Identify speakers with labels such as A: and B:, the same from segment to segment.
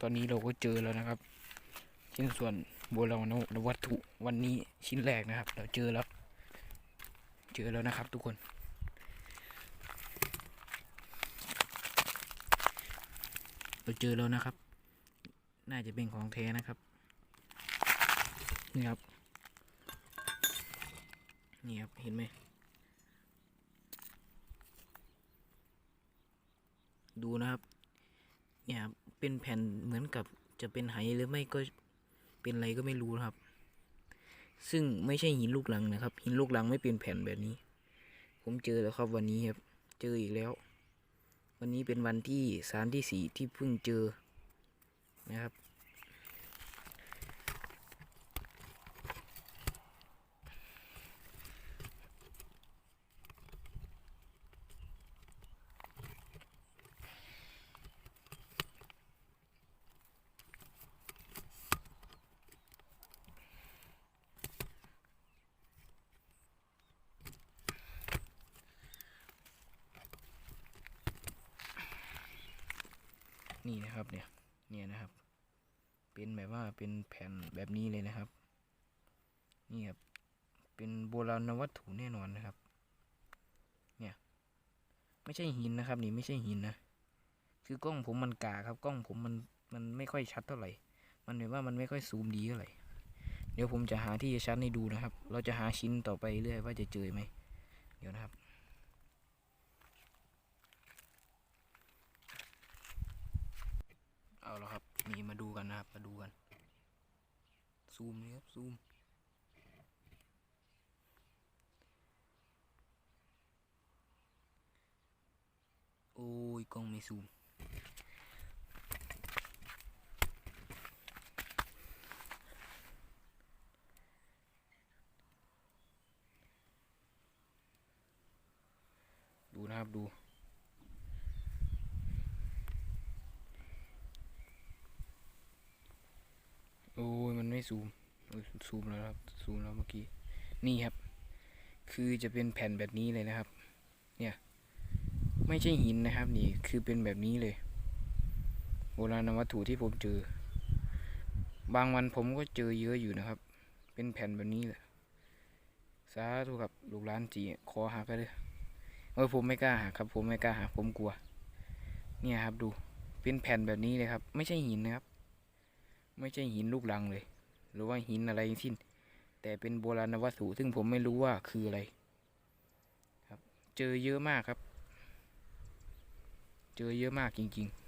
A: ตอนนี้เราก็เจอแล้วนะครับ ชิ้นส่วนโบราณวัตถุวันนี้ชิ้นแรกนะครับ เราเจอแล้ว เจอแล้วนะครับ ทุกคน เราเจอแล้วนะครับ น่าจะเป็นของแท้นะครับ นี่ครับ นี่ครับ เห็นไหมดูนะครับ เนี่ยครับเป็นแผ่นเหมือนกับจะเป็นไหหรือไม่ก็เป็นอะไรก็ไม่รู้ครับ ซึ่งไม่ใช่หินลูกลังนะครับ หินลูกลังไม่เป็นแผ่นแบบนี้ ผมเจอแล้วครับวันนี้ครับ เจออีกแล้ว วันนี้เป็นวันที่สามที่สี่ที่เพิ่งเจอนะครับ นี่นะครับเนี่ยเนี่ยนะครับ เป็นแบบว่าเป็นแผ่นแบบนี้เลยนะครับ นี่ครับเป็นโบราณวัตถุแน่นอนนะครับ เนี่ย ไม่ใช่หินนะครับ นี่ไม่ใช่หินนะคือกล้องผมมันกาครับ กล้องผมมันมันไม่ค่อยชัดเท่าไหร่ มันแบบว่ามันไม่ค่อยซูมดีเท่าไหร่เดี๋ยวผมจะหาที่จะชัดให้ดูนะครับ เราจะหาชิ้นต่อไปเรื่อยว่าจะเจอไหมเดี๋ยวนะครับ เอาแล้วครับ นี่มาดูกันนะครับ มาดูกัน ซูมเลยครับ ซูม โอ้ยกล้องไม่ซูม ดูนะครับดู โอ้ย มัน ไม่ซูมเออซูมแล้วครับซูมแล้วเมื่อกี้นี่ครับ คือจะเป็นแผ่นแบบนี้เลยนะครับ เนี่ย ไม่ใช่หินนะครับ นี่คือเป็นแบบนี้เลยโบราณวัตถุที่ผมเจอ บางวันผมก็เจอเยอะอยู่นะครับ เป็นแผ่นแบบนี้เลยสาธุครับลูกหลานจีขอหักก็เลยเออผมไม่กล้าหักครับ ผมไม่กล้าหักผมกลัว เนี่ยครับดูเป็นแผ่นแบบนี้เลยครับ ไม่ใช่หินนะครับ ไม่ใช่หินลูกรังเลย หรือว่าหินอะไรที่แต่เป็นโบราณวัตถุซึ่งผมไม่รู้ว่าคืออะไร ครับ เจอเยอะมากครับ เจอเยอะมากจริงๆ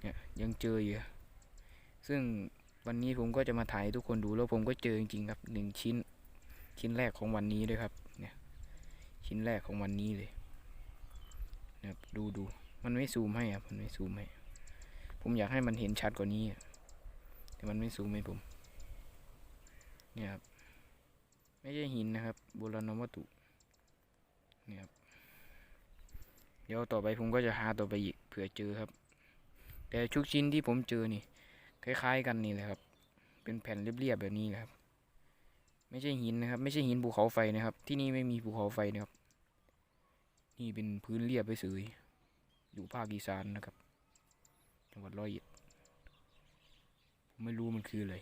A: เนี่ยยังเจออยู่ซึ่งวันนี้ผมก็จะมาถ่ายทุกคนดูแล้วผมก็เจอจริงๆครับหนึ่งชิ้น ชิ้นแรกของวันนี้ด้วยครับเนี่ยชิ้นแรกของวันนี้เลยนะครับดูดูมันไม่ซูมให้ครับมันไม่ซูมให้ ผมอยากให้มันเห็นชัดกว่านี้แต่มันไม่ซูมให้ผม เนี่ยครับ ไม่ใช่หินนะครับโบราณวัตถุเนี่ยครับ เดี๋ยวต่อไปผมก็จะหาต่อไปอีกเผื่อเจอครับ แต่ทุกชิ้นที่ผมเจอนี่ คล้าย ๆ กันนี่แหละครับ เป็นแผ่นเรียบๆแบบนี้แหละครับ ไม่ใช่หินนะครับ ไม่ใช่หินภูเขาไฟนะครับ ที่นี่ไม่มีภูเขาไฟนะครับ นี่เป็นพื้นเรียบไปเฉยอยู่ภาคอีสานนะครับ ร้อยเอ็ดผมไม่รู้มันคืออะไร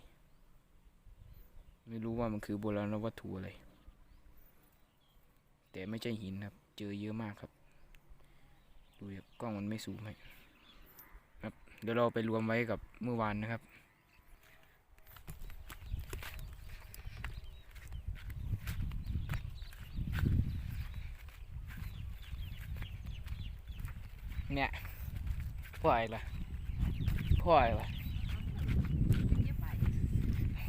A: ไม่รู้ว่ามันคือโบราณวัตถุอะไร แต่ไม่ใช่หินครับ เจอเยอะมากครับ ดูครับกล้องมันไม่สูงให้ครับ เดี๋ยวเราไปรวมไว้กับเมื่อวานนะครับเนี่ยพ่ออะไรล่ะ พ่ออะไรล่ะ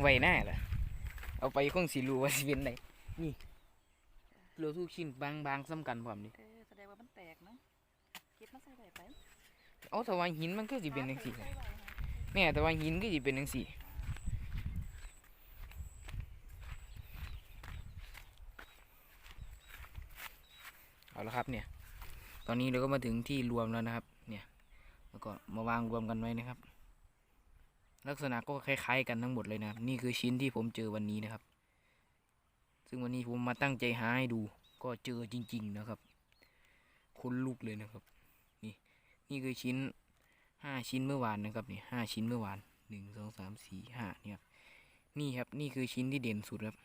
A: ไว้หน้าล่ะเอาไปคงสิรู้ว่าสิเป็นไงนี่เหลือทุกชิ้นบางบางๆซ้ำกันพร้อมนี่
B: เออแสดงว่ามันแตกเนาะคิดมาใส่ไว้ไป
A: เอาแต่ว่าหินมันก็สิเป็นจังซี่
B: ใส่ไว้ค่ะ
A: แม่แต่ว่าหินก็สิเป็นจังซี่เอาละครับเนี่ย ตอนนี้เราก็มาถึงที่รวมแล้วนะครับเนี่ย แล้วก็มาวางรวมกันไว้นะครับ ลักษณะก็คล้ายๆกันทั้งหมดเลยนะครับ นี่คือชิ้นที่ผมเจอวันนี้นะครับ ซึ่งวันนี้ผมมาตั้งใจหาให้ดู ก็เจอจริง ๆนะครับคนลุกเลยนะครับ นี่นี่คือชิ้นห้าชิ้นเมื่อวานนะครับนี่ห้าชิ้นเมื่อวานหนึ่งสองสามสี่ห้าเนี่ยครับนี่ครับนี่คือชิ้นที่เด่นสุดครับ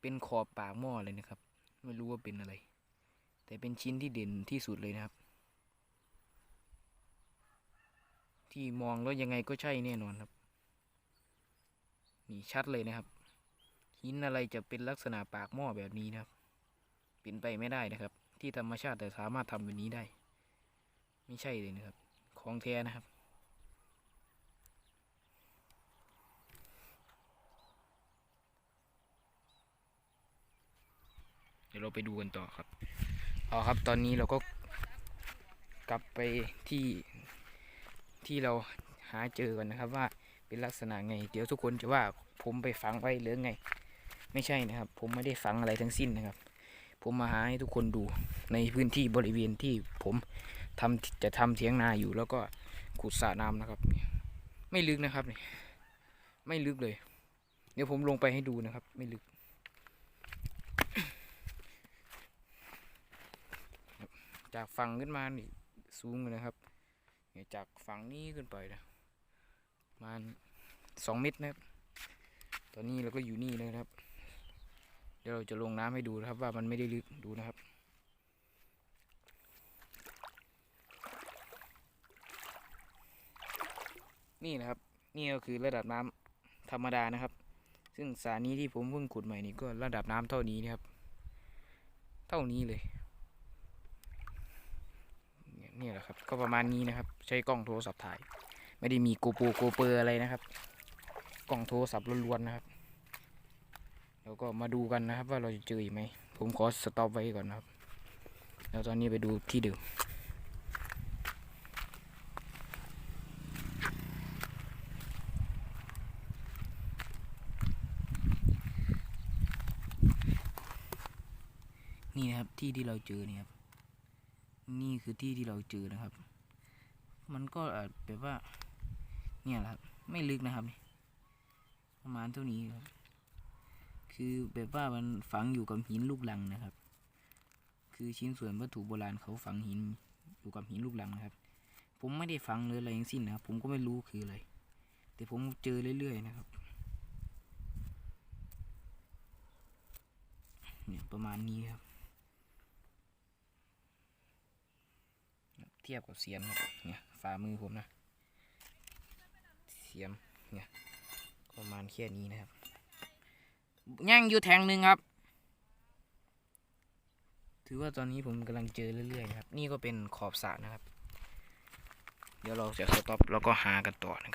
A: เป็นขอบปากหม้อเลยนะครับ ไม่รู้ว่าเป็นอะไร แต่เป็นชิ้นที่เด่นที่สุดเลยนะครับ ที่มองแล้วยังไงก็ใช่แน่นอนครับ นี่ชัดเลยนะครับ หินอะไรจะเป็นลักษณะปากหม้อแบบนี้นะครับ เป็นไปไม่ได้นะครับ ที่ธรรมชาติแต่สามารถทำแบบนี้ได้ ไม่ใช่เลยนะครับ ของแท้นะครับเดี๋ยวเราไปดูกันต่อครับ เอาครับ ตอนนี้เราก็กลับไปที่ ที่เราหาเจอกันนะครับว่าเป็นลักษณะไง เดี๋ยวทุกคนจะว่าผมไปฝังไว้หรือไง ไม่ใช่นะครับ ผมไม่ได้ฝังอะไรทั้งสิ้นนะครับ ผมมาหาให้ทุกคนดูในพื้นที่บริเวณที่ผมทำจะทำเถียงนาอยู่แล้วก็ขุดสระน้ำนะครับ ไม่ลึกนะครับนี่ไม่ลึกเลย เดี๋ยวผมลงไปให้ดูนะครับ ไม่ลึกจากฝั่งขึ้นมานี่สูงเลยนะครับ เนี่ยจากฝั่งนี้ขึ้นไปนะมาณสองเมตรนะครับ ตอนนี้เราก็อยู่นี่นะครับ เดี๋ยวเราจะลงน้ำให้ดูนะครับ ว่ามันไม่ได้ลึกดูนะครับนี่นะครับ นี่ก็คือระดับน้ำธรรมดานะครับ ซึ่งสระนี้ที่ผมเพิ่งขุดใหม่นี่ก็ระดับน้ำเท่านี้นะครับ เท่านี้เลย นี่แหละครับ ก็ประมาณนี้นะครับ ใช้กล้องโทรศัพท์ถ่าย ไม่ได้มีโกโปรโกเปอร์อะไรนะครับ กล้องโทรศัพท์ล้วนๆนะครับแล้วก็มาดูกันนะครับ ว่าเราจะเจออีกไหม ผมขอสต็อปไว้ก่อนนะครับ แล้วตอนนี้ไปดูที่เดิมนี่นะครับที่ที่เราเจอเนี่ยครับ นี่คือที่ที่เราเจอนะครับ มันก็อาจแบบว่า เนี่ยแหละครับ ไม่ลึกนะครับประมาณเท่านี้ครับ คือแบบว่ามันฝังอยู่กับหินลูกลังนะครับ คือชิ้นส่วนวัตถุโบราณเขาฝังหินอยู่กับหินลูกลังนะครับ ผมไม่ได้ฝังเลยอะไรทั้งสิ้นนะครับ ผมก็ไม่รู้คืออะไร แต่ผมเจอเรื่อยๆนะครับ เนี่ยประมาณนี้ครับ เทียบกับเสียมครับเนี่ยฝ่ามือผมนะ เสียมเนี่ยประมาณแค่นี้นะครับย่างอยู่แทงหนึ่งครับ ถือว่าตอนนี้ผมกำลังเจอเรื่อยๆนะครับ นี่ก็เป็นขอบสระนะครับ เดี๋ยวเราจะสต็อปแล้วก็หากันต่อนะครับ